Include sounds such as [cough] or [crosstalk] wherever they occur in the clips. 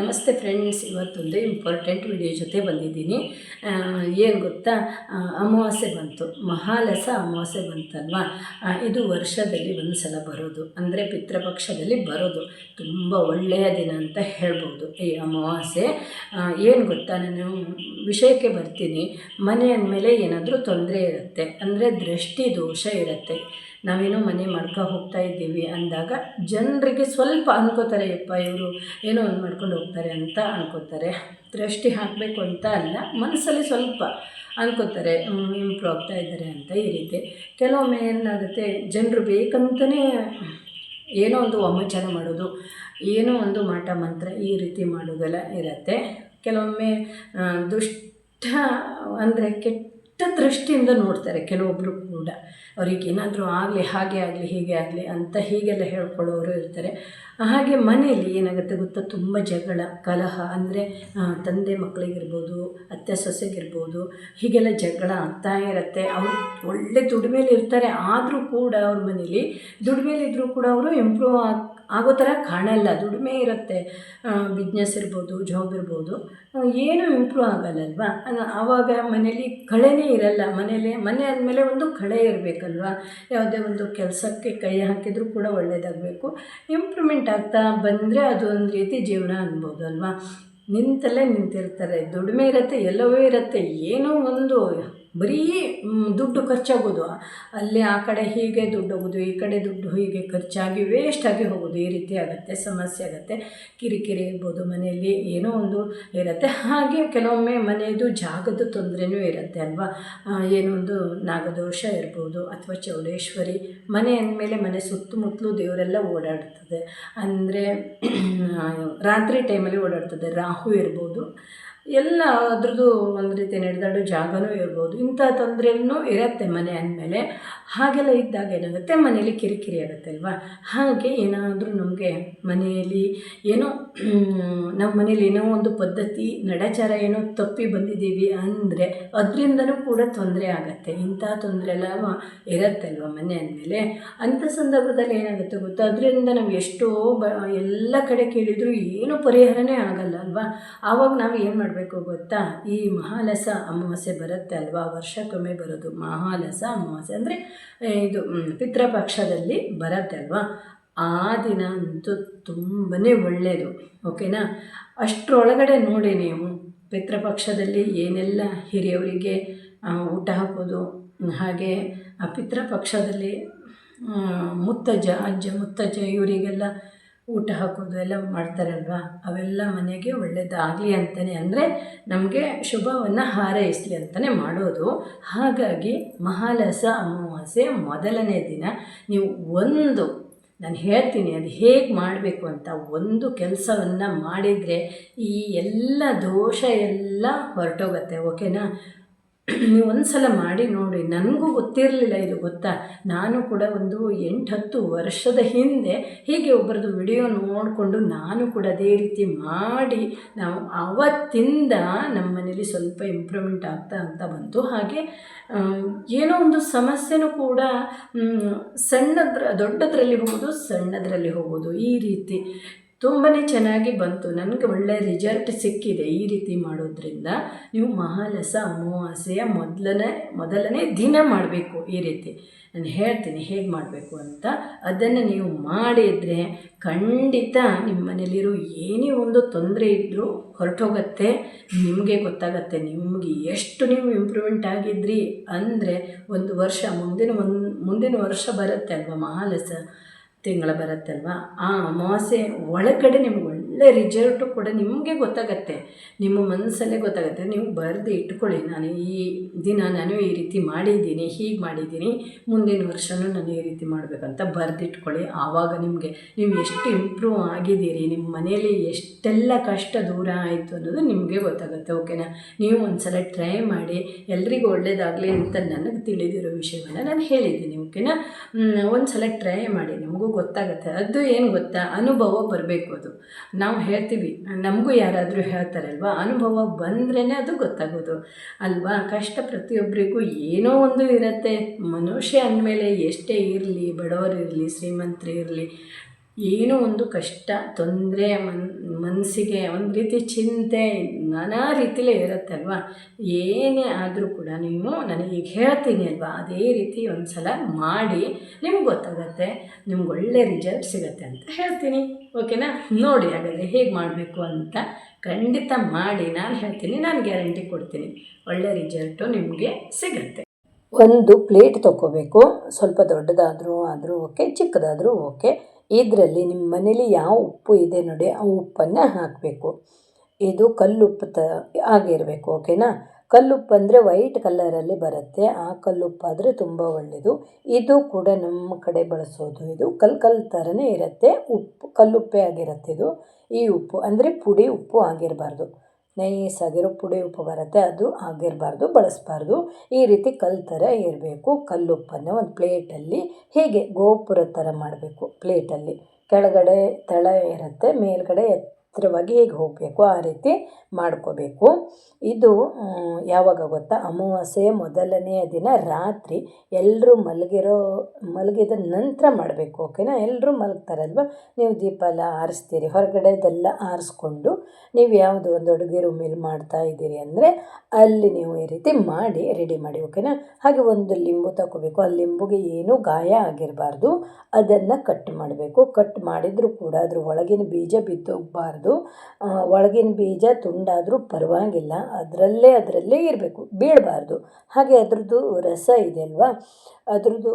ನಮಸ್ತೆ ಫ್ರೆಂಡ್ಸ್ ಇವತ್ತೊಂದು important video ಜೊತೆ ಬಂದಿದ್ದೀನಿ. ಏನು ಗೊತ್ತಾ? ಅಮಾವಾಸ್ಯೆ ಬಂತು. ಮಹಾಲಸ ಅಮಾವಾಸ್ಯೆ ಬಂತಲ್ವಾ? ಇದು ವರ್ಷದಲ್ಲಿ ಒಂದು ಸಲ ಬರೋದು. ಅಂದರೆ ಪಿತೃಪಕ್ಷದಲ್ಲಿ ಬರೋದು. ತುಂಬ ಒಳ್ಳೆಯ ದಿನ ಅಂತ ಹೇಳ್ಬೋದು ಈ ಅಮಾವಾಸ್ಯೆ. ಏನು ಗೊತ್ತಾ? ನಾನು ವಿಷಯಕ್ಕೆ ಬರ್ತೀನಿ. ಮನೆ ಅಂದಮೇಲೆ ಏನಾದರೂ ತೊಂದರೆ ಇರುತ್ತೆ. ಅಂದರೆ ದೃಷ್ಟಿ ದೋಷ ಇರುತ್ತೆ. ನಾವೇನೋ ಮನೆ ಮಾಡ್ಕೊ ಹೋಗ್ತಾ ಇದ್ದೀವಿ ಅಂದಾಗ ಜನರಿಗೆ ಸ್ವಲ್ಪ ಅನ್ಕೋತಾರೆ, ಯಪ್ಪ, ಇವರು ಏನೋ ಒಂದು ಮಾಡ್ಕೊಂಡು ಹೋಗ್ತಾರೆ ಅಂತ ಅನ್ಕೋತಾರೆ. ದೃಷ್ಟಿ ಹಾಕಬೇಕು ಅಂತ ಅಲ್ಲ ಮನಸ್ಸಲ್ಲಿ ಸ್ವಲ್ಪ ಅನ್ಕೋತಾರೆ ಇಂಪ್ರೂವ್ ಆಗ್ತಾ ಇದ್ದಾರೆ ಅಂತ ಈ ರೀತಿ. ಕೆಲವೊಮ್ಮೆ ಏನಾಗುತ್ತೆ, ಜನರು ಬೇಕಂತಲೇ ಏನೋ ಒಂದು ವಾಮಾಚಾರ ಮಾಡೋದು, ಏನೋ ಒಂದು ಮಾಟ ಮಂತ್ರ ಈ ರೀತಿ ಮಾಡೋದೆಲ್ಲ ಇರುತ್ತೆ. ಕೆಲವೊಮ್ಮೆ ದುಷ್ಟ ಅಂದರೆ ಕೆಟ್ಟ ದೃಷ್ಟಿಯಿಂದ ನೋಡ್ತಾರೆ ಕೆಲವೊಬ್ಬರು ಕೂಡ. ಅವ್ರಿಗೆ ಏನಾದರೂ ಆಗಲಿ, ಹಾಗೆ ಆಗಲಿ, ಹೀಗೆ ಆಗಲಿ ಅಂತ ಹೀಗೆಲ್ಲ ಹೇಳ್ಕೊಳ್ಳೋರು ಇರ್ತಾರೆ. ಹಾಗೆ ಮನೆಯಲ್ಲಿ ಏನಾಗುತ್ತೆ ಗೊತ್ತಾ? ತುಂಬ ಜಗಳ, ಕಲಹ ಅಂದರೆ ತಂದೆ ಮಕ್ಕಳಿಗಿರ್ಬೋದು ಅತ್ತೆ ಸೊಸೆಗಿರ್ಬೋದು, ಹೀಗೆಲ್ಲ ಜಗಳ ಆಗ್ತಾ ಇರುತ್ತೆ. ಅವರು ಒಳ್ಳೆ ದುಡಿಮೇಲಿ ಇರ್ತಾರೆ, ಆದರೂ ಕೂಡ ಅವ್ರ ಮನೇಲಿ ದುಡಿಮೇಲಿದ್ದರೂ ಕೂಡ ಅವರು ಇಂಪ್ರೂವ್ ಆಗಿ ಆಗೋ ಥರ ಕಾಣಲ್ಲ ದುಡಿಮೆ ಇರುತ್ತೆ. ಬಿಸ್ನೆಸ್ ಇರ್ಬೋದು ಜಾಬ್ ಇರ್ಬೋದು. ಏನೂ ಇಂಪ್ರೂವ್ ಆಗಲ್ಲಲ್ವಾ? ಆವಾಗ ಮನೇಲಿ ಕಳೆನೇ ಇರಲ್ಲ. ಮನೇಲಿ, ಮನೆ ಆದಮೇಲೆ ಒಂದು ಕಳೆ ಇರಬೇಕಲ್ವಾ? ಯಾವುದೇ ಒಂದು ಕೆಲಸಕ್ಕೆ ಕೈ ಹಾಕಿದರೂ ಕೂಡ ಒಳ್ಳೆಯದಾಗಬೇಕು ಇಂಪ್ರೂವ್ಮೆಂಟ್ ಆಗ್ತಾ ಬಂದರೆ ಅದು ಒಂದು ರೀತಿ ಜೀವನ ಅನ್ಬೋದು ಅಲ್ವಾ? ನಿಂತಲ್ಲೇ ನಿಂತಿರ್ತಾರೆ. ದುಡಿಮೆ ಇರುತ್ತೆ, ಎಲ್ಲವೂ ಇರುತ್ತೆ. ಏನೋ ಒಂದು ಬರೀ ದುಡ್ಡು ಖರ್ಚಾಗೋದು. ಅಲ್ಲಿ ಆ ಕಡೆ ಹೀಗೆ ದುಡ್ಡು ಹೋಗೋದು, ಈ ಕಡೆ ದುಡ್ಡು ಹೀಗೆ ಖರ್ಚಾಗಿ ವೇಸ್ಟಾಗಿ ಹೋಗೋದು, ಈ ರೀತಿ ಆಗುತ್ತೆ, ಸಮಸ್ಯೆ ಆಗುತ್ತೆ. ಕಿರಿಕಿರಿ ಇರ್ಬೋದು, ಮನೆಯಲ್ಲಿ ಏನೋ ಒಂದು ಇರುತ್ತೆ. ಹಾಗೆ ಕೆಲವೊಮ್ಮೆ ಮನೆಯದು ಜಾಗದ ತೊಂದರೆನೂ ಇರುತ್ತೆ ಅಲ್ವಾ? ಏನೋ ಒಂದು ನಾಗದೋಷ ಇರ್ಬೋದು, ಅಥವಾ ಚೌಡೇಶ್ವರಿ, ಮನೆ ಅಂದಮೇಲೆ ಮನೆ ಸುತ್ತಮುತ್ತಲೂ ದೇವರೆಲ್ಲ ಓಡಾಡ್ತದೆ. ಅಂದರೆ ರಾತ್ರಿ ಟೈಮಲ್ಲಿ ಓಡಾಡ್ತದೆ. ರಾಹು ಇರ್ಬೋದು ಎಲ್ಲ ಅದ್ರದ್ದು ಒಂದು ರೀತಿ ನಡೆದಾಡೋ ಜಾಗನೂ ಇರ್ಬೋದು. ಇಂಥ ತೊಂದರೆನೂ ಇರುತ್ತೆ ಮನೆ ಅಂದಮೇಲೆ. ಹಾಗೆಲ್ಲ ಇದ್ದಾಗ ಏನಾಗುತ್ತೆ? ಮನೆಯಲ್ಲಿ ಕಿರಿಕಿರಿ ಆಗುತ್ತೆ ಅಲ್ವಾ? ಹಾಗೆ ಏನಾದರೂ ನಮಗೆ ಮನೆಯಲ್ಲಿ ಏನೋ ನಮ್ಮ ಮನೇಲಿ ಏನೋ ಒಂದು ಪದ್ಧತಿ, ನಡಾಚಾರ ಏನೋ ತಪ್ಪಿ ಬಂದಿದ್ದೀವಿ ಅಂದರೆ ಅದರಿಂದನೂ ಕೂಡ ತೊಂದರೆ ಆಗುತ್ತೆ. ಇಂಥ ತೊಂದರೆ ಎಲ್ಲ ಇರುತ್ತೆ ಅಲ್ವಾ ಮನೆ ಅಂದಮೇಲೆ? ಅಂಥ ಸಂದರ್ಭದಲ್ಲಿ ಏನಾಗುತ್ತೆ ಗೊತ್ತಾ? ಅದರಿಂದ ನಾವು ಎಷ್ಟೋ ಬ, ಎಲ್ಲ ಕಡೆ ಕೇಳಿದರೂ ಏನೂ ಪರಿಹಾರನೇ ಆಗಲ್ಲ ಅಲ್ವಾ? ಆವಾಗ ನಾವು ಏನು ಮಾಡಬೇಕು? ಗೊತ್ತಾ? ಈ ಮಹಾಲಸ ಅಮಾವಾಸ್ಯೆ ಬರುತ್ತೆ ಅಲ್ವಾ? ವರ್ಷಕ್ಕೊಮ್ಮೆ ಬರೋದು ಮಹಾಲಸ ಅಮಾವಾಸ್ಯೆ ಅಂದರೆ ಇದು ಪಿತೃಪಕ್ಷದಲ್ಲಿ ಬರುತ್ತೆ ಅಲ್ವಾ? ಆ ದಿನ ಅಂತೂ ತುಂಬಾ ಒಳ್ಳೆಯದು ಓಕೆನಾ? ಅಷ್ಟರೊಳಗಡೆ ನೋಡಿ ನೀವು, ಪಿತೃಪಕ್ಷದಲ್ಲಿ ಏನೆಲ್ಲ ಹಿರಿಯವರಿಗೆ ಊಟ ಹಾಕೋದು, ಹಾಗೆ, ಆ ಪಿತೃಪಕ್ಷದಲ್ಲಿ ಮುತ್ತಜ್ಜ, ಅಜ್ಜ, ಮುತ್ತಜ್ಜ, ಇವರಿಗೆಲ್ಲ ಊಟ ಹಾಕೋದು ಎಲ್ಲ ಮಾಡ್ತಾರಲ್ವಾ? ಅವೆಲ್ಲ ಮನೆಗೆ ಒಳ್ಳೆಯದಾಗಲಿ ಅಂತಲೇ ಅಂದರೆ ನಮಗೆ ಶುಭವನ್ನು ಹಾರೈಸಲಿ ಅಂತಲೇ ಮಾಡೋದು. ಹಾಗಾಗಿ ಮಹಾಲಸ ಅಮಾವಾಸ್ಯೆ ಮೊದಲನೇ ದಿನ. ನೀವು ಒಂದು, ನಾನು ಹೇಳ್ತೀನಿ ಅದು ಹೇಗೆ ಮಾಡಬೇಕು ಅಂತ ಒಂದು ಕೆಲಸವನ್ನು ಮಾಡಿದರೆ ಈ ಎಲ್ಲ ದೋಷ ಎಲ್ಲ ಹೊರಟೋಗತ್ತೆ, ಓಕೆನಾ? ನೀವು ಒಂದು ಸಲ ಮಾಡಿ ನೋಡಿ. ನನಗೂ ಗೊತ್ತಿರಲಿಲ್ಲ ಇದು ಗೊತ್ತಾ? ನಾನು ಕೂಡ ಒಂದು ಎಂಟು ಹತ್ತು ವರ್ಷದ ಹಿಂದೆ ಹೀಗೆ ಒಬ್ಬರದ್ದು ವಿಡಿಯೋ ನೋಡಿಕೊಂಡು ನಾನು ಕೂಡ ಅದೇ ರೀತಿ ಮಾಡಿ ನಾವು ಅವತ್ತಿಂದ ನಮ್ಮ ಮನೇಲಿ ಸ್ವಲ್ಪ ಇಂಪ್ರೂವ್ಮೆಂಟ್ ಆಗ್ತಾ ಅಂತ ಬಂತು. ಹಾಗೆ ಏನೋ ಒಂದು ಸಮಸ್ಯೆನೂ ಕೂಡ ಸಣ್ಣದ್ರ, ದೊಡ್ಡದ್ರಲ್ಲಿ ಹೋಗೋದು, ಸಣ್ಣದರಲ್ಲಿ ಹೋಗೋದು ಈ ರೀತಿ. ತುಂಬಾ ಚೆನ್ನಾಗಿ ಬಂತು. ನನಗೆ ಒಳ್ಳೆಯ ರಿಸಲ್ಟ್ ಸಿಕ್ಕಿದೆ ಈ ರೀತಿ ಮಾಡೋದ್ರಿಂದ. ನೀವು ಮಹಾಲಸ, ಅಮಾವಾಸ್ಯೆಯ ಮೊದಲನೇ ಮೊದಲನೇ ದಿನ ಮಾಡಬೇಕು ಈ ರೀತಿ. ನಾನು ಹೇಳ್ತೀನಿ ಹೇಗೆ ಮಾಡಬೇಕು ಅಂತ. ಅದನ್ನು ನೀವು ಮಾಡಿದರೆ ಖಂಡಿತ ನಿಮ್ಮ ಮನೇಲಿರೋ ಏನೇ ಒಂದು ತೊಂದರೆ ಇದ್ದರೂ ಹೊರಟೋಗತ್ತೆ. ನಿಮಗೆ ಗೊತ್ತಾಗತ್ತೆ ನಿಮಗೆ ಎಷ್ಟು ನೀವು ಇಂಪ್ರೂವ್ಮೆಂಟ್ ಆಗಿದ್ರಿ. ಅಂದರೆ ಒಂದು ವರ್ಷ, ಮುಂದಿನ ಒಂದು, ಮುಂದಿನ ವರ್ಷ ಬರುತ್ತೆ ಅಲ್ವಾ ಮಹಾಲಸ? ತಿಂಗಳ ಬರುತ್ತಲ್ವ? ಆ ಅಮಾವಾಸ್ಯೆ ಒಳಗಡೆ ನಿಮ್ಗೆ ಒಳ್ಳೆ ರಿಸಲ್ಟು ಕೂಡ ನಿಮಗೆ ಗೊತ್ತಾಗತ್ತೆ. ನಿಮ್ಮ ಮನಸ್ಸಲ್ಲೇ ಗೊತ್ತಾಗುತ್ತೆ. ನೀವು ಬರೆದು ಇಟ್ಕೊಳ್ಳಿ. ನಾನು ಈ ದಿನ ನಾನು ಈ ರೀತಿ ಮಾಡಿದ್ದೀನಿ, ಹೀಗೆ ಮಾಡಿದ್ದೀನಿ, ಮುಂದಿನ ವರ್ಷನೂ ನಾನು ಈ ರೀತಿ ಮಾಡಬೇಕಂತ ಬರೆದಿಟ್ಕೊಳ್ಳಿ. ಆವಾಗ ನಿಮಗೆ, ನೀವು ಎಷ್ಟು ಇಂಪ್ರೂವ್ ಆಗಿದ್ದೀರಿ, ನಿಮ್ಮ ಮನೆಯಲ್ಲಿ ಎಷ್ಟೆಲ್ಲ ಕಷ್ಟ ದೂರ ಆಯಿತು ಅನ್ನೋದು ನಿಮಗೆ ಗೊತ್ತಾಗುತ್ತೆ ಓಕೆನಾ ನೀವು ಒಂದು ಸಲ ಟ್ರೈ ಮಾಡಿ, ಎಲ್ರಿಗೂ ಒಳ್ಳೇದಾಗಲಿ ಅಂತ ನನಗೆ ತಿಳಿದಿರೋ ವಿಷಯವನ್ನು ನಾನು ಹೇಳಿದ್ದೀನಿ ಓಕೆನಾ ಒಂದು ಸಲ ಟ್ರೈ ಮಾಡಿ, ನಿಮಗೂ ಗೊತ್ತಾಗುತ್ತೆ. ಅದು ಏನು ಗೊತ್ತಾ? ಅನುಭವ ಬರಬೇಕು ಅದು. ನಾವು ಹೇಳ್ತೀವಿ. ನಮಗೂ ಯಾರಾದರೂ ಹೇಳ್ತಾರಲ್ವಾ? ಅನುಭವ ಬಂದ್ರೇ ಅದು ಗೊತ್ತಾಗೋದು. ಅಲ್ವಾ? ಕಷ್ಟ ಪ್ರತಿಯೊಬ್ಬರಿಗೂ ಏನೋ ಒಂದು ಇರುತ್ತೆ. ಮನುಷ್ಯ ಅಂದಮೇಲೆ ಎಷ್ಟೇ ಇರಲಿ ಬಡವರು ಇರಲಿ ಶ್ರೀಮಂತರು ಇರಲಿ ಏನೋ ಒಂದು ಕಷ್ಟ, ತೊಂದರೆ, ಮನ್ ಮನಸ್ಸಿಗೆ ಒಂದು ರೀತಿ ಚಿಂತೆ ನಾನಾ ರೀತಿಲೇ ಇರುತ್ತಲ್ವಾ? ಏನೇ ಆದರೂ ಕೂಡ ನೀವು ನನಗೆ ಈಗ ಹೇಳ್ತೀನಿ ಅಲ್ವಾ? ಅದೇ ರೀತಿ ಒಂದು ಸಲ ಮಾಡಿ ನಿಮ್ಗೆ ಗೊತ್ತಾಗುತ್ತೆ, ನಿಮ್ಗೆ ಒಳ್ಳೆ ರಿಸಲ್ಟ್ ಸಿಗತ್ತೆ ಅಂತ ಹೇಳ್ತೀನಿ, ಓಕೆನಾ? ನೋಡಿ ಹಾಗಾದರೆ ಹೇಗೆ ಮಾಡಬೇಕು ಅಂತ ಖಂಡಿತ ಮಾಡಿ ನಾನು ಹೇಳ್ತೀನಿ, ನಾನು ಗ್ಯಾರಂಟಿ ಕೊಡ್ತೀನಿ. ಒಳ್ಳೆ ರಿಸಲ್ಟು ನಿಮಗೆ ಸಿಗುತ್ತೆ. ಒಂದು ಪ್ಲೇಟ್ ತೊಗೋಬೇಕು ಸ್ವಲ್ಪ ದೊಡ್ಡದಾದರೂ ಆದರೂ ಓಕೆ ಚಿಕ್ಕದಾದರೂ ಓಕೆ ಇದರಲ್ಲಿ ನಿಮ್ಮ ಮನೇಲಿ ಯಾವ ಉಪ್ಪು ಇದೆ ನೋಡಿ, ಆ ಉಪ್ಪನ್ನು ಹಾಕಬೇಕು. ಇದು ಕಲ್ಲುಪ್ಪು ತ ಆಗಿರಬೇಕು, ಓಕೆನಾ? ಕಲ್ಲುಪ್ಪು ಅಂದರೆ ವೈಟ್ ಕಲ್ಲರಲ್ಲಿ ಬರುತ್ತೆ, ಆ ಕಲ್ಲುಪ್ಪಾದರೆ ತುಂಬ ಒಳ್ಳೆಯದು ಇದು ಕೂಡ ನಮ್ಮ ಕಡೆ ಬಳಸೋದು, ಇದು ಕಲ್ ಕಲ್ಲು ಥರನೇ ಇರುತ್ತೆ, ಉಪ್ಪು ಕಲ್ಲುಪ್ಪೆ ಆಗಿರುತ್ತೆ ಇದು. ಈ ಉಪ್ಪು ಅಂದರೆ ಪುಡಿ ಉಪ್ಪು ಆಗಿರಬಾರ್ದು. ನೈಸಾಗಿರೋ ಪುಡಿ ಉಪ್ಪು ಬರುತ್ತೆ ಅದು, ಆಗಿರಬಾರ್ದು, ಬಳಸಬಾರ್ದು. ಈ ರೀತಿ ಕಲ್ಲು ಥರ ಇರಬೇಕು. ಕಲ್ಲುಪ್ಪನ್ನು ಒಂದು ಪ್ಲೇಟಲ್ಲಿ ಹೀಗೆ ಗೋಪುರ ಥರ ಮಾಡಬೇಕು ಪ್ಲೇಟಲ್ಲಿ. ಕೆಳಗಡೆ ತಳ ಇರುತ್ತೆ, ಮೇಲ್ಗಡೆ ಎತ್ತರವಾಗಿ ಹೇಗೆ ಹೋಗಬೇಕು, ಆ ರೀತಿ ಮಾಡ್ಕೋಬೇಕು. ಇದು ಯಾವಾಗ ಗೊತ್ತಾ, ಅಮಾವಾಸ್ಯೆ ಮೊದಲನೆಯ ದಿನ ರಾತ್ರಿ ಎಲ್ಲರೂ ಮಲಗಿರೋ, ಮಲಗಿದ ನಂತರ ಮಾಡಬೇಕು, ಓಕೆನಾ? ಎಲ್ಲರೂ ಮಲಗ್ತಾರಲ್ವ? ನೀವು ದೀಪ ಎಲ್ಲ ಆರಿಸ್ತೀರಿ ಹೊರಗಡೆದೆಲ್ಲ ಆರಿಸ್ಕೊಂಡು ನೀವು ಯಾವುದು ಒಂದು ಅಡುಗೆ ರೂಮಲ್ಲಿ ಮಾಡ್ತಾ ಇದ್ದೀರಿ ಅಂದರೆ ಅಲ್ಲಿ ನೀವು ಈ ರೀತಿ ಮಾಡಿ ರೆಡಿ ಮಾಡಿ, ಓಕೆನಾ? ಹಾಗೆ ಒಂದು ಲಿಂಬು ತಗೋಬೇಕು ಆ ಲಿಂಬುಗೆ ಏನೂ ಗಾಯ ಆಗಿರಬಾರ್ದು, ಅದನ್ನು ಕಟ್ ಮಾಡಬೇಕು. ಕಟ್ ಮಾಡಿದರೂ ಕೂಡ ಅದ್ರ ಒಳಗಿನ ಬೀಜ ಬಿದ್ದೋಗಬಾರ್ದು ಒಳಗಿನ ಬೀಜ ತುಂಡಾದರೂ ಪರವಾಗಿಲ್ಲ. ಅದರಲ್ಲೇ ಅದರಲ್ಲೇ ಇರಬೇಕು, ಬೀಳಬಾರ್ದು. ಹಾಗೆ ಅದರದ್ದು ರಸ ಇದೆ ಅಲ್ವಾ? ಅದರದ್ದು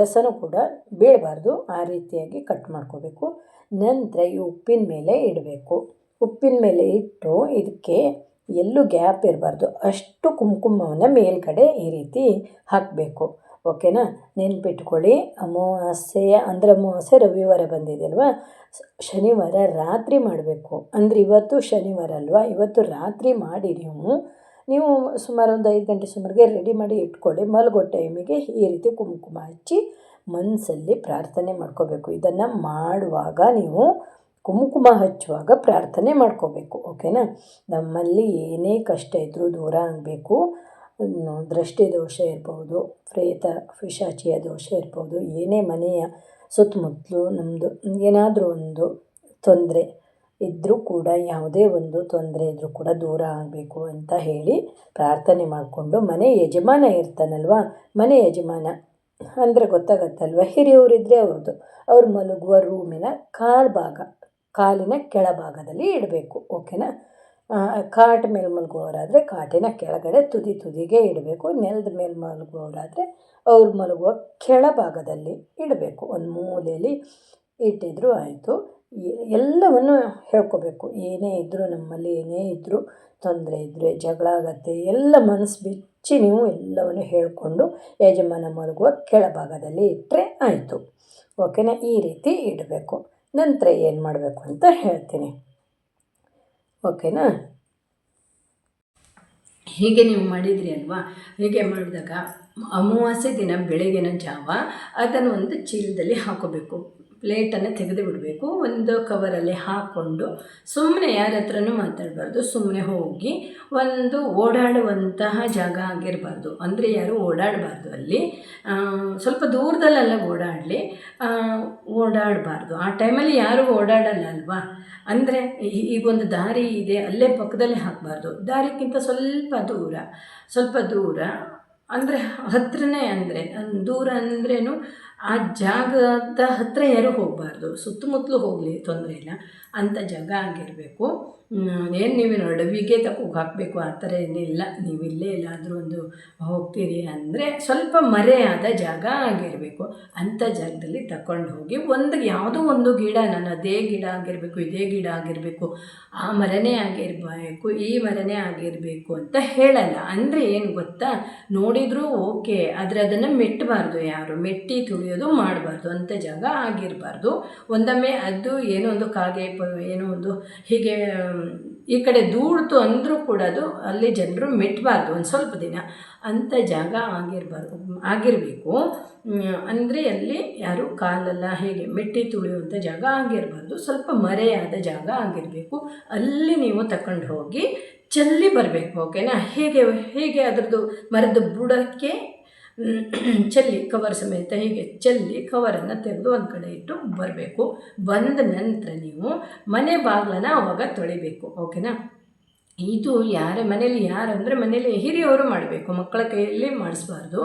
ರಸನೂ ಕೂಡ ಬೀಳಬಾರ್ದು. ಆ ರೀತಿಯಾಗಿ ಕಟ್ ಮಾಡ್ಕೋಬೇಕು. ನಂತರ ಈ ಉಪ್ಪಿನ ಮೇಲೆ ಇಡಬೇಕು. ಉಪ್ಪಿನ ಮೇಲೆ ಇಟ್ಟು ಇದಕ್ಕೆ ಎಲ್ಲೂ ಗ್ಯಾಪ್ ಇರಬಾರ್ದು. ಅಷ್ಟು ಕುಂಕುಮವನ್ನು ಮೇಲ್ಗಡೆ ಈ ರೀತಿ ಹಾಕಬೇಕು. ಓಕೆನಾ? ನೆನ್ಪಿಟ್ಕೊಳ್ಳಿ. ಅಮಾವಾಸ್ಯೆಯ ಅಂದರೆ ಅಮಾವಾಸ್ಯೆ ರವಿವಾರ ಬಂದಿದೆ ಅಲ್ವಾ? ಶನಿವಾರ ರಾತ್ರಿ ಮಾಡಬೇಕು. ಅಂದರೆ ಇವತ್ತು ಶನಿವಾರ ಅಲ್ವಾ? ಇವತ್ತು ರಾತ್ರಿ ಮಾಡಿ ನೀವು ನೀವು ಸುಮಾರು ಒಂದು ಐದು ಗಂಟೆ ಸುಮಾರಿಗೆ ರೆಡಿ ಮಾಡಿ ಇಟ್ಕೊಳ್ಳಿ. ಮಲಗೋ ಟೈಮಿಗೆ ಈ ರೀತಿ ಕುಂಕುಮ ಹಚ್ಚಿ ಮನಸ್ಸಲ್ಲಿ ಪ್ರಾರ್ಥನೆ ಮಾಡ್ಕೋಬೇಕು. ಇದನ್ನು ಮಾಡುವಾಗ ನೀವು ಕುಂಕುಮ ಹಚ್ಚುವಾಗ ಪ್ರಾರ್ಥನೆ ಮಾಡ್ಕೋಬೇಕು. ಓಕೆನಾ? ನಮ್ಮಲ್ಲಿ ಏನೇ ಕಷ್ಟ ಇದ್ದರೂ ದೂರ ಆಗಬೇಕು. ದೃಷ್ಟಿ ದೋಷ ಇರ್ಬೋದು, ಪ್ರೇತ ಪಿಶಾಚಿಯ ದೋಷ ಇರ್ಬೋದು, ಏನೇ ಮನೆಯ ಸುತ್ತಮುತ್ತಲು ನಮ್ಮದು ಏನಾದರೂ ಒಂದು ತೊಂದರೆ ಇದ್ದರೂ ಕೂಡ, ಯಾವುದೇ ಒಂದು ತೊಂದರೆ ಇದ್ದರೂ ಕೂಡ ದೂರ ಆಗಬೇಕು ಅಂತ ಹೇಳಿ ಪ್ರಾರ್ಥನೆ ಮಾಡಿಕೊಂಡು ಮನೆ ಯಜಮಾನ ಇರ್ತಾನಲ್ವ? ಮನೆ ಯಜಮಾನ ಅಂದರೆ ಗೊತ್ತಾಗತ್ತಲ್ವ? ಹಿರಿಯವರಿದ್ದರೆ ಅವ್ರದ್ದು. ಅವ್ರು ಮಲಗುವ ರೂಮಿನ ಕಾಲು ಭಾಗ ಕಾಲಿನ ಕೆಳಭಾಗದಲ್ಲಿ ಇಡಬೇಕು ಓಕೆನಾ ಕಾಟ್ ಮೇಲೆ ಮಲಗುವವರಾದರೆ ಕಾಟಿನ ಕೆಳಗಡೆ ತುದಿ ತುದಿಗೆ ಇಡಬೇಕು, ನೆಲದ ಮೇಲೆ ಮಲಗುವವರಾದರೆ ಅವ್ರು ಮಲಗುವ ಕೆಳಭಾಗದಲ್ಲಿ ಇಡಬೇಕು. ಒಂದು ಮೂಲೆಯಲ್ಲಿ ಇಟ್ಟಿದ್ದರೂ ಆಯಿತು. ಎಲ್ಲವನ್ನು ಹೇಳ್ಕೋಬೇಕು. ಏನೇ ಇದ್ದರೂ ನಮ್ಮಲ್ಲಿ ಏನೇ ಇದ್ದರೂ ತೊಂದರೆ ಇದ್ದರೆ ಜಗಳ ಆಗತ್ತೆ, ಎಲ್ಲ ಮನಸ್ಸು ಬಿಚ್ಚಿ ನೀವು ಎಲ್ಲವನ್ನು ಹೇಳಿಕೊಂಡು ಯಜಮಾನ ಮಲಗುವ ಕೆಳಭಾಗದಲ್ಲಿ ಇಟ್ಟರೆ ಆಯಿತು. ಓಕೆನಾ? ಈ ರೀತಿ ಇಡಬೇಕು. ನಂತರ ಏನು ಮಾಡಬೇಕು ಅಂತ ಹೇಳ್ತೀನಿ. ಓಕೆನಾ? ಹೀಗೆ ನೀವು ಮಾಡಿದ್ರಿ ಅಲ್ವಾ? ಹೀಗೆ ಮಾಡಿದಾಗ ಅಮಾವಾಸ್ಯೆ ದಿನ ಬೆಳಗಿನ ಜಾವ ಅದನ್ನು ಒಂದು ಚೀಲದಲ್ಲಿ ಹಾಕೋಬೇಕು. ಪ್ಲೇಟನ್ನು ತೆಗೆದು ಬಿಡಬೇಕು. ಒಂದು ಕವರಲ್ಲಿ ಹಾಕ್ಕೊಂಡು ಸುಮ್ಮನೆ ಯಾರ ಹತ್ರನೂ ಮಾತಾಡಬಾರ್ದು. ಸುಮ್ಮನೆ ಹೋಗಿ ಒಂದು ಓಡಾಡುವಂತಹ ಜಾಗ ಆಗಿರಬಾರ್ದು. ಅಂದರೆ ಯಾರು ಓಡಾಡಬಾರ್ದು ಅಲ್ಲಿ. ಸ್ವಲ್ಪ ದೂರದಲ್ಲೆಲ್ಲ ಓಡಾಡಲಿ. ಓಡಾಡಬಾರ್ದು. ಆ ಟೈಮಲ್ಲಿ ಯಾರೂ ಓಡಾಡಲ್ಲ ಅಲ್ವಾ? ಅಂದರೆ ಈಗೊಂದು ದಾರಿ ಇದೆ, ಅಲ್ಲೇ ಪಕ್ಕದಲ್ಲೇ ಹಾಕಬಾರ್ದು. ದಾರಿಗಿಂತ ಸ್ವಲ್ಪ ದೂರ ಸ್ವಲ್ಪ ದೂರ. ಅಂದರೆ ಹತ್ರನೇ ಅಂದರೆ, ದೂರ ಅಂದ್ರೇನು ಆ ಜಾಗದ ಹತ್ತಿರ ಯಾರೂ ಹೋಗಬಾರ್ದು ಸುತ್ತಮುತ್ತಲೂ ಹೋಗಲಿ ತೊಂದರೆ ಇಲ್ಲ ಅಂಥ ಜಾಗ ಆಗಿರಬೇಕು. ಏನು ನೀವು ಅಡವಿಗೆ ತಕ್ಕೋಗಿ ಹಾಕಬೇಕು, ಆ ಥರ ಏನಿಲ್ಲ. ನೀವು ಇಲ್ಲೇ ಎಲ್ಲಾದರೂ ಒಂದು ಹೋಗ್ತೀರಿ ಅಂದರೆ ಸ್ವಲ್ಪ ಮರೆಯಾದ ಜಾಗ ಆಗಿರಬೇಕು. ಅಂಥ ಜಾಗದಲ್ಲಿ ತಗೊಂಡು ಹೋಗಿ ಒಂದು ಯಾವುದೋ ಒಂದು ಗಿಡ ನಾನು ಅದೇ ಗಿಡ ಆಗಿರಬೇಕು, ಇದೇ ಗಿಡ ಆಗಿರಬೇಕು, ಆ ಮರನೇ ಆಗಿರಬೇಕು, ಈ ಮರನೇ ಆಗಿರಬೇಕು ಅಂತ ಹೇಳಲ್ಲ. ಅಂದರೆ ಏನು ಗೊತ್ತಾ? ನೋಡಿದರೂ ಓಕೆ, ಆದರೆ ಅದನ್ನು ಮೆಟ್ಟಬಾರ್ದು ಯಾರು. ಮೆಟ್ಟಿ ತುಳಿಯೋದು ಮಾಡಬಾರ್ದು. ಅಂಥ ಜಾಗ ಆಗಿರಬಾರ್ದು. ಒಂದೊಮ್ಮೆ ಅದು ಏನೋ ಒಂದು ಕಾಗೆ ಏನೋ ಒಂದು ಹೀಗೆ ಈ ಕಡೆ ದೂಡ್ತು ಅಂದರೂ ಕೂಡ ಅದು ಅಲ್ಲಿ ಜನರು ಮೆಟ್ಟಬಾರ್ದು ಒಂದು ಸ್ವಲ್ಪ ದಿನ ಅಂಥ ಜಾಗ ಆಗಿರಬಾರ್ದು, ಆಗಿರಬೇಕು. ಅಂದರೆ ಅಲ್ಲಿ ಯಾರು ಕಾಲೆಲ್ಲ, ಹೇಗೆ ಮೆಟ್ಟಿ ತುಳಿಯುವಂಥ ಜಾಗ ಆಗಿರಬಾರ್ದು, ಸ್ವಲ್ಪ ಮರೆಯಾದ ಜಾಗ ಆಗಿರಬೇಕು. ಅಲ್ಲಿ ನೀವು ತಗೊಂಡು ಹೋಗಿ ಚೆಲ್ಲಿ ಬರಬೇಕು ಓಕೆನಾ ಹೇಗೆ ಹೇಗೆ ಅದರದ್ದು ಮರದ ಬುಡಕ್ಕೆ ಚೆಲ್ಲಿ ಕವರ್ ಸಮೇತ ಹೀಗೆ ಚೆಲ್ಲಿ ಕವರನ್ನು ತೆಗೆದು ಒಂದು ಕಡೆ ಇಟ್ಟು ಬರಬೇಕು. ಬಂದ ನಂತರ ನೀವು ಮನೆ ಬಾಗಿಲನ್ನು ಅವಾಗ ತೊಳಿಬೇಕು. ಓಕೆನಾ ಇದು ಯಾರ ಮನೇಲಿ ಯಾರಂದರೆ ಮನೇಲಿ ಹಿರಿಯವರು ಮಾಡಬೇಕು. ಮಕ್ಕಳ ಕೈಯಲ್ಲಿ ಮಾಡಿಸ್ಬಾರ್ದು.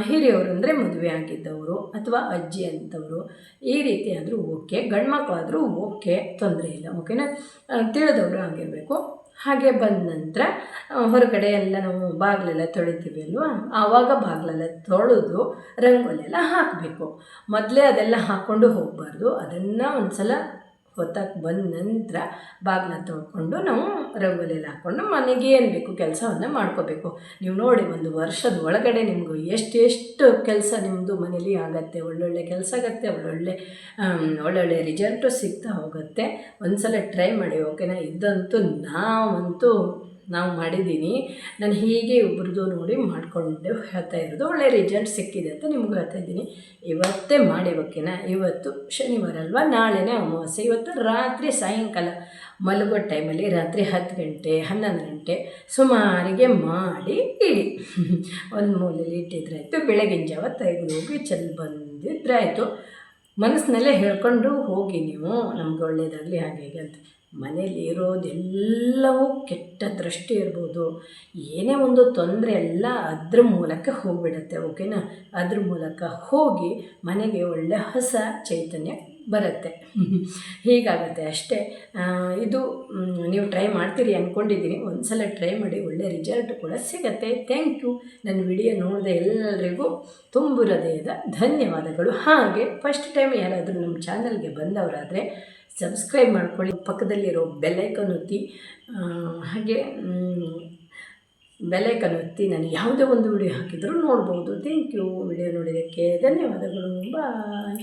ಹಿರಿಯವರು ಅಂದರೆ ಮದುವೆ ಆಗಿದ್ದವರು ಅಥವಾ ಅಜ್ಜಿ ಅಂಥವರು ಈ ರೀತಿ ಆದರೂ ಓಕೆ ಗಂಡು ಮಕ್ಕಳಾದರೂ ಓಕೆ ತೊಂದರೆ ಇಲ್ಲ ಓಕೆನಾ ತಿಳಿದವರು ಆಗಿರಬೇಕು ಹಾಗೆ ಬಂದ ನಂತರ ಹೊರಗಡೆ ಎಲ್ಲ ನಾವು ಬಾಗಿಲೆಲ್ಲ ತೊಳಿತೀವಿ ಅಲ್ವಾ? ಆವಾಗ ಬಾಗಿಲೆಲ್ಲ ತೊಳೆದು ರಂಗೋಲಿ ಎಲ್ಲ ಹಾಕಬೇಕು. ಮೊದಲೇ ಅದೆಲ್ಲ ಹಾಕ್ಕೊಂಡು ಹೋಗಬಾರ್ದು. ಅದನ್ನು ಒಂದು ಸಲ ಹೊತ್ತಕ್ಕೆ ಬಂದ ನಂತರ ಬಾಗಿಲ ತೊಳ್ಕೊಂಡು ನಾವು ರಂಗೋಲಿಯಲ್ಲಿ ಹಾಕ್ಕೊಂಡು ಮನೆಗೆ ಏನು ಬೇಕು ಕೆಲಸವನ್ನು ಮಾಡ್ಕೋಬೇಕು. ನೀವು ನೋಡಿ ಒಂದು ವರ್ಷದ ಒಳಗಡೆ ನಿಮಗೂ ಎಷ್ಟೆಷ್ಟು ಕೆಲಸ ನಿಮ್ಮದು ಮನೇಲಿ ಆಗತ್ತೆ, ಒಳ್ಳೊಳ್ಳೆ ಕೆಲಸ ಆಗತ್ತೆ, ಒಳ್ಳೊಳ್ಳೆ ಒಳ್ಳೊಳ್ಳೆ ರಿಸಲ್ಟು ಸಿಗ್ತಾ ಹೋಗುತ್ತೆ. ಒಂದು ಸಲ ಟ್ರೈ ಮಾಡಿ ಓಕೆನಾ ಇದ್ದಂತೂ ನಾವಂತೂ ನಾವು ಮಾಡಿದ್ದೀನಿ. ನಾನು ಹೀಗೆ ಒಬ್ರದ್ದು ನೋಡಿ ಮಾಡಿಕೊಂಡು ಹೇಳ್ತಾ ಇರೋದು. ಒಳ್ಳೆ ರಿಸಲ್ಟ್ ಸಿಕ್ಕಿದೆ ಅಂತ ನಿಮ್ಗೆ ಹೇಳ್ತಾ ಇದ್ದೀನಿ. ಇವತ್ತೇ ಮಾಡಿ ಓಕೆನಾ? ಇವತ್ತು ಶನಿವಾರ ಅಲ್ವಾ? ನಾಳೆನೇ ಅಮಾವಾಸ್ಯೆ. ಇವತ್ತು ರಾತ್ರಿ ಸಾಯಂಕಾಲ ಮಲಗೋ ಟೈಮಲ್ಲಿ ರಾತ್ರಿ ಹತ್ತು ಗಂಟೆ, ಹನ್ನೊಂದು ಗಂಟೆ ಸುಮಾರಿಗೆ ಮಾಡಿ ಇಡಿ. [laughs] ಒಂದು ಮೂಲೆಯಲ್ಲಿ ಇಟ್ಟಿದ್ರೆ ಆಯಿತು ಬೆಳಗಿನ ಜಾವ ತೆಗೆದು ಹೋಗಿ ಚೆಲ್ ಬಂದಿದ್ರೆ ಆಯಿತು ಮನಸ್ಸಿನಲ್ಲೇ ಹೇಳ್ಕೊಂಡು ಹೋಗಿ ನೀವು. ನಮ್ಗೆ ಒಳ್ಳೆಯದಾಗಲಿ ಹಾಗೆ ಹೀಗೆ ಅಂತ. ಮನೇಲಿ ಇರೋದೆಲ್ಲವೂ ಕೆಟ್ಟ ದೃಷ್ಟಿ ಇರ್ಬೋದು. ಏನೇ ಒಂದು ತೊಂದರೆ ಎಲ್ಲ ಅದ್ರ ಮೂಲಕ ಹೋಗಿಬಿಡತ್ತೆ, ಓಕೆನಾ? ಅದ್ರ ಮೂಲಕ ಹೋಗಿ ಮನೆಗೆ ಒಳ್ಳೆ ಹೊಸ ಚೈತನ್ಯ ಬರುತ್ತೆ. ಹೀಗಾಗುತ್ತೆ ಅಷ್ಟೇ. ಇದು ನೀವು ಟ್ರೈ ಮಾಡ್ತೀರಿ ಅಂದ್ಕೊಂಡಿದ್ದೀನಿ ಒಂದು ಸಲ ಟ್ರೈ ಮಾಡಿ, ಒಳ್ಳೆ ರಿಸಲ್ಟ್ ಕೂಡ ಸಿಗತ್ತೆ. Thank you. ನನ್ನ ವಿಡಿಯೋ ನೋಡಿದ ಎಲ್ಲರಿಗೂ ತುಂಬು ಹೃದಯದ ಧನ್ಯವಾದಗಳು. ಹಾಗೆ, ಫಸ್ಟ್ ಟೈಮ್ ಯಾರಾದರೂ ನಮ್ಮ ಚಾನಲ್ಗೆ ಬಂದವರಾದರೆ ಸಬ್ಸ್ಕ್ರೈಬ್ ಮಾಡ್ಕೊಳ್ಳಿ. ಪಕ್ಕದಲ್ಲಿರೋ ಬೆಲ್ಲೈಕನ್ ಒತ್ತಿ. ಹಾಗೆ ಬೆಲ್ಲೈಕನ್ ಒತ್ತಿ ನಾನು ಯಾವುದೇ ಒಂದು ವಿಡಿಯೋ ಹಾಕಿದರೂ ನೋಡ್ಬೋದು. ಥ್ಯಾಂಕ್ ಯು ವಿಡಿಯೋ ನೋಡಿದ್ದಕ್ಕೆ ಧನ್ಯವಾದಗಳು. ಬಾಯ್